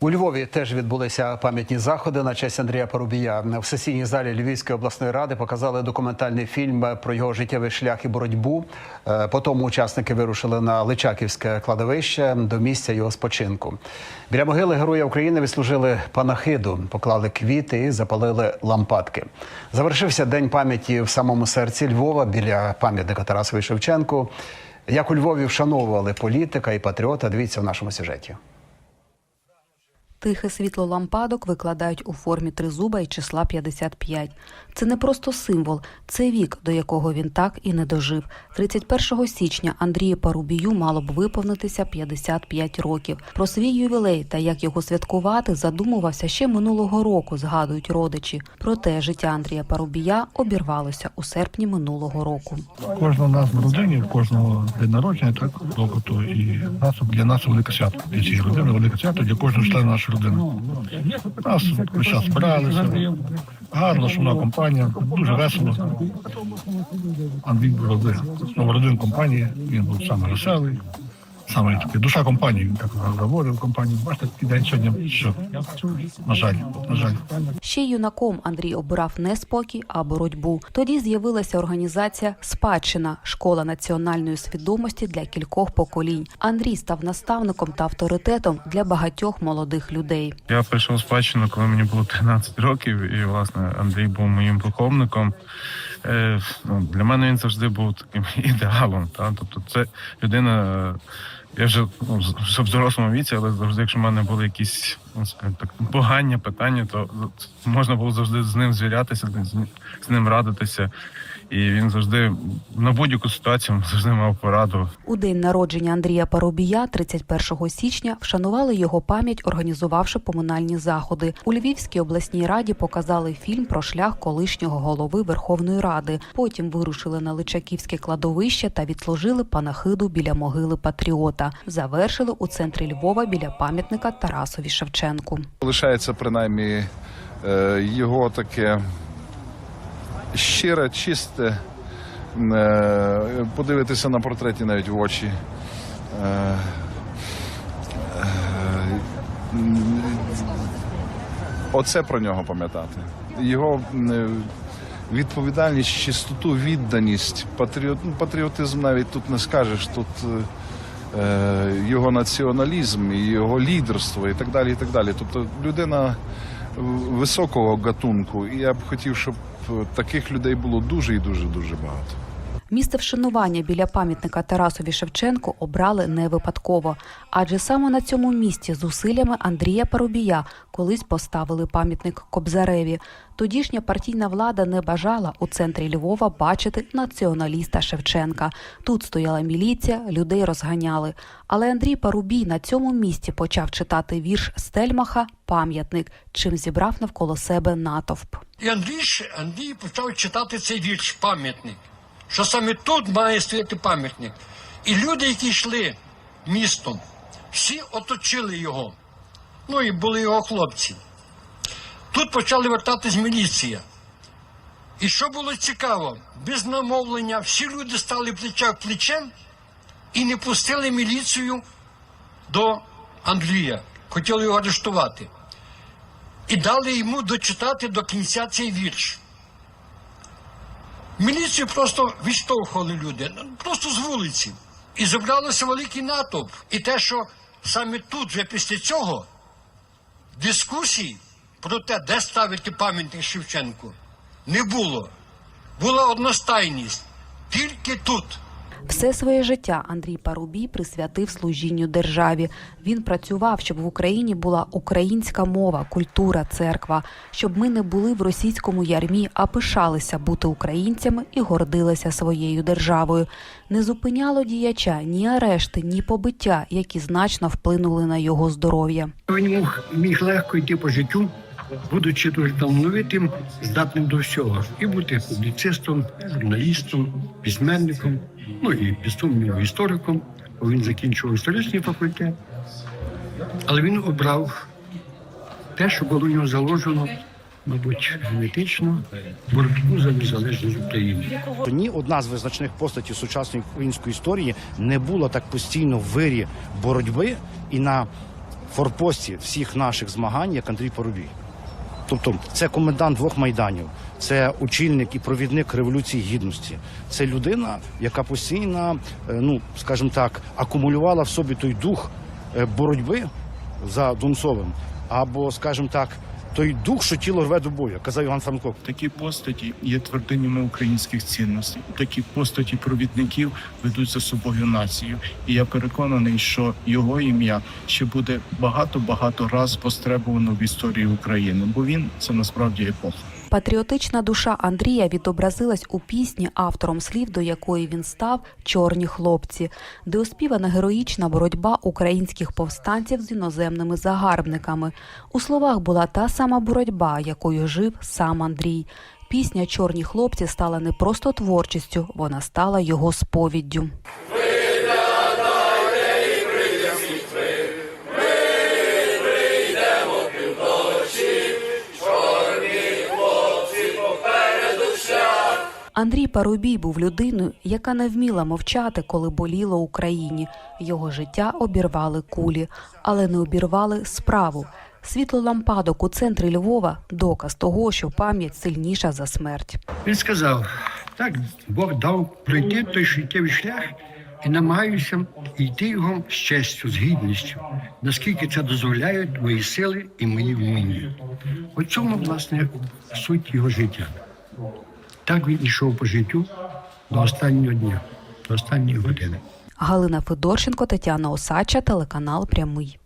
У Львові теж відбулися пам'ятні заходи на честь Андрія Порубія. В сесійній залі Львівської обласної ради показали документальний фільм про його життєвий шлях і боротьбу. Е, Потім учасники вирушили на Личаківське кладовище до місця його спочинку. Біля могили Героя України відслужили панахиду, поклали квіти і запалили лампадки. Завершився день пам'яті в самому серці Львова біля пам'ятника Тарасові Шевченку. Як у Львові вшановували політика і патріота, дивіться в нашому сюжеті. Тихе світло лампадок викладають у формі тризуба і числа 55. Це не просто символ, це вік, до якого він так і не дожив. 31 січня Андрію Парубію мало б виповнитися 55 років. Про свій ювілей та як його святкувати задумувався ще минулого року, згадують родичі. Проте життя Андрія Парубія обірвалося у серпні минулого року. Кожного нас в родині, кожного день народження, так добуту і нас для нас велике свято. Для цієї родини велике свято для кожного члена нашої родини. Нас весь час збиралися. Гарна, шумна компанія, дуже весело. Андрій був завжди ну, родин компанії, він був саме веселий. Саме такий душа компанії, так говорив компанію. Бачите, такий день сьогодні, що на жаль, на жаль. Ще юнаком Андрій обирав не спокій, а боротьбу. Тоді з'явилася організація Спадщина школа національної свідомості для кількох поколінь. Андрій став наставником та авторитетом для багатьох молодих людей. Я прийшов в спадщину, коли мені було 13 років, і власне Андрій був моїм виховником. Е, ну, для мене він завжди був таким ідеалом. Та? Тобто, це людина. Я вже ну, в дорослому віці, але завжди, якщо в мене були якісь ну, скажімо так, погані питання, то можна було завжди з ним звірятися, з ним радитися. І він завжди на будь-яку ситуацію завжди мав пораду. У день народження Андрія Парубія, 31 січня, вшанували його пам'ять, організувавши поминальні заходи. У Львівській обласній раді показали фільм про шлях колишнього голови Верховної Ради. Потім вирушили на Личаківське кладовище та відслужили панахиду біля могили патріота. Завершили у центрі Львова біля пам'ятника Тарасові Шевченку. Лишається принаймні е, його таке щире, чисте, е, подивитися на портреті навіть в очі. Е, е, Оце про нього пам'ятати. Його відповідальність, чистоту, відданість, патріот, ну, патріотизм навіть тут не скажеш. Тут е, його націоналізм, його лідерство і так далі. і так далі. Тобто людина високого гатунку, і я б хотів, щоб таких людей було дуже і дуже дуже багато. Місце вшанування біля пам'ятника Тарасові Шевченку обрали не випадково, адже саме на цьому місці зусиллями Андрія Парубія колись поставили пам'ятник Кобзареві. Тодішня партійна влада не бажала у центрі Львова бачити націоналіста Шевченка. Тут стояла міліція, людей розганяли. Але Андрій Парубій на цьому місці почав читати вірш Стельмаха Пам'ятник, чим зібрав навколо себе натовп. І Андрій, Андрій почав читати цей вірш пам'ятник, що саме тут має стояти пам'ятник. І люди, які йшли містом, всі оточили його. Ну і були його хлопці. Тут почали вертатись міліція. І що було цікаво, без намовлення всі люди стали плече в плече і не пустили міліцію до Андрія. Хотіли його арештувати і дали йому дочитати до кінця цей вірш. Міліцію просто відштовхували люди, просто з вулиці. І зібралося великий натовп. І те, що саме тут, вже після цього, дискусій про те, де ставити пам'ятник Шевченку, не було. Була одностайність. Тільки тут. Все своє життя Андрій Парубій присвятив служінню державі. Він працював, щоб в Україні була українська мова, культура, церква, щоб ми не були в російському ярмі, а пишалися бути українцями і гордилися своєю державою. Не зупиняло діяча ні арешти, ні побиття, які значно вплинули на його здоров'я. Він міг, міг легко йти по життю, будучи дуже талановитим, здатним до всього. І бути публіцистом, журналістом, письменником, ну і без істориком. Бо Він закінчував історичний факультет. Але він обрав те, що було у нього заложено, мабуть, генетично, боротьбу за незалежність України. Ні одна з визначних постатей сучасної української історії не була так постійно в вирі боротьби і на форпості всіх наших змагань, як Андрій Поробій. Тобто це комендант двох майданів, це очільник і провідник революції гідності. Це людина, яка постійно, е, ну скажімо так, акумулювала в собі той дух е, боротьби за Донцовим, або, скажімо так, той дух, що тіло рве до бою, казав Іван Франко. Такі постаті є твердинями українських цінностей. Такі постаті провідників ведуть за собою націю. І я переконаний, що його ім'я ще буде багато багато раз постребувано в історії України, бо він це насправді епоха. Патріотична душа Андрія відобразилась у пісні, автором слів до якої він став Чорні хлопці, де оспівана героїчна боротьба українських повстанців з іноземними загарбниками. У словах була та сама боротьба, якою жив сам Андрій. Пісня Чорні хлопці стала не просто творчістю, вона стала його сповіддю. Андрій Парубій був людиною, яка не вміла мовчати, коли боліло Україні. Його життя обірвали кулі, але не обірвали справу. Світло лампадок у центрі Львова доказ того, що пам'ять сильніша за смерть. Він сказав: так, Бог дав пройти той життєвий шлях і намагаюся йти його з честю, з гідністю, наскільки це дозволяють мої сили і мої вміння. У цьому, власне, суть його життя. Так він йшов по життю до останнього дня, до останньої години. Галина Федорченко, Тетяна Осача, телеканал Прямий.